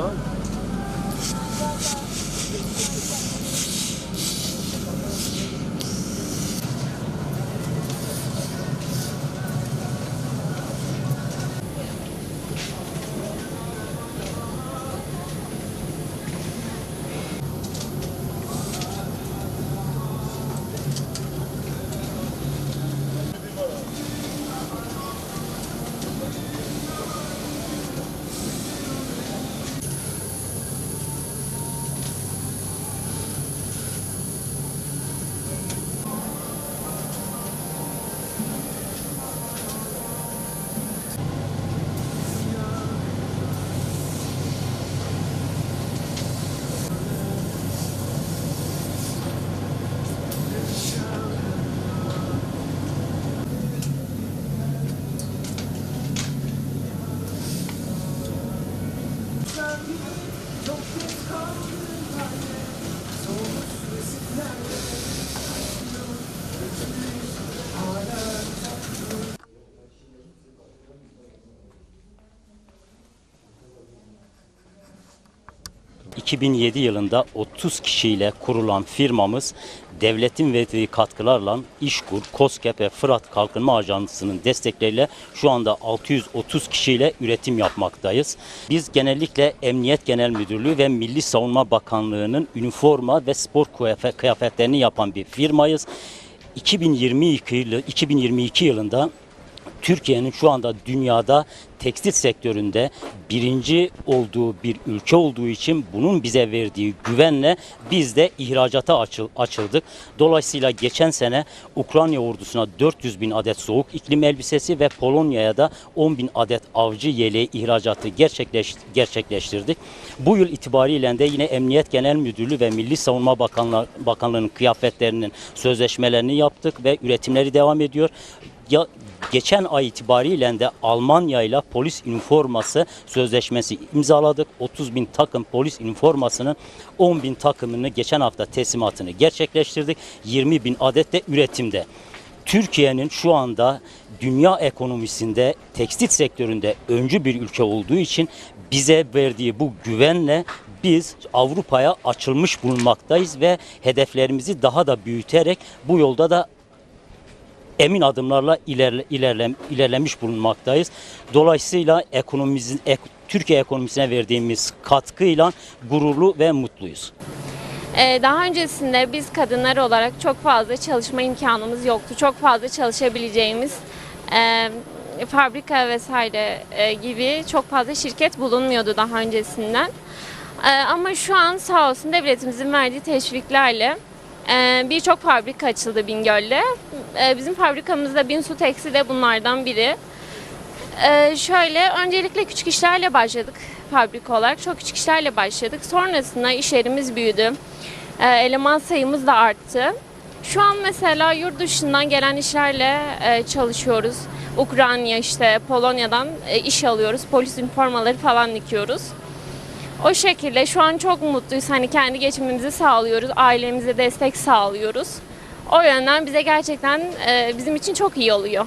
Oh. 2007 yılında 30 kişiyle kurulan firmamız devletin verdiği katkılarla İşkur, KOSGEB ve Fırat Kalkınma Ajansı'nın destekleriyle şu anda 630 kişiyle üretim yapmaktayız. Biz genellikle Emniyet Genel Müdürlüğü ve Milli Savunma Bakanlığı'nın üniforma ve spor kıyafet- kıyafetlerini yapan bir firmayız. 2022 yılı 2022 yılında Türkiye'nin şu anda dünyada tekstil sektöründe birinci olduğu bir ülke olduğu için bunun bize verdiği güvenle biz de ihracata açıl- açıldık. Dolayısıyla geçen sene Ukrayna ordusuna 400 bin adet soğuk iklim elbisesi ve Polonya'ya da 10 bin adet avcı yeleği ihracatı gerçekleş- gerçekleştirdik. Bu yıl itibariyle de yine Emniyet Genel Müdürlüğü ve Milli Savunma Bakanlığı, Bakanlığı'nın kıyafetlerinin sözleşmelerini yaptık ve üretimleri devam ediyor. Ya, geçen ay itibariyle de Almanya ile polis üniforması sözleşmesi imzaladık. 30 bin takım polis üniformasının 10 bin takımını geçen hafta teslimatını gerçekleştirdik. 20 bin adet de üretimde. Türkiye'nin şu anda dünya ekonomisinde tekstil sektöründe öncü bir ülke olduğu için bize verdiği bu güvenle biz Avrupa'ya açılmış bulunmaktayız ve hedeflerimizi daha da büyüterek bu yolda da emin adımlarla ilerle, ilerlem, ilerlemiş bulunmaktayız. Dolayısıyla ekonomimizin ek- Türkiye ekonomisine verdiğimiz katkıyla gururlu ve mutluyuz. Ee, Daha öncesinde biz kadınlar olarak çok fazla çalışma imkanımız yoktu. Çok fazla çalışabileceğimiz e, fabrika vesaire e, gibi çok fazla şirket bulunmuyordu daha öncesinden. E, ama şu an sağ olsun devletimizin verdiği teşviklerle birçok fabrika açıldı Bingöl'de. E, bizim fabrikamızda Binsu Tekstil de bunlardan biri. Ee, şöyle öncelikle küçük işlerle başladık fabrika olarak. Çok küçük işlerle başladık. Sonrasında iş yerimiz büyüdü. Ee, eleman sayımız da arttı. Şu an mesela yurt dışından gelen işlerle e, çalışıyoruz. Ukrayna işte Polonya'dan e, iş alıyoruz. Polis üniformaları falan dikiyoruz. O şekilde şu an çok mutluyuz. Hani kendi geçimimizi sağlıyoruz. Ailemize destek sağlıyoruz. O yönden bize gerçekten e, bizim için çok iyi oluyor.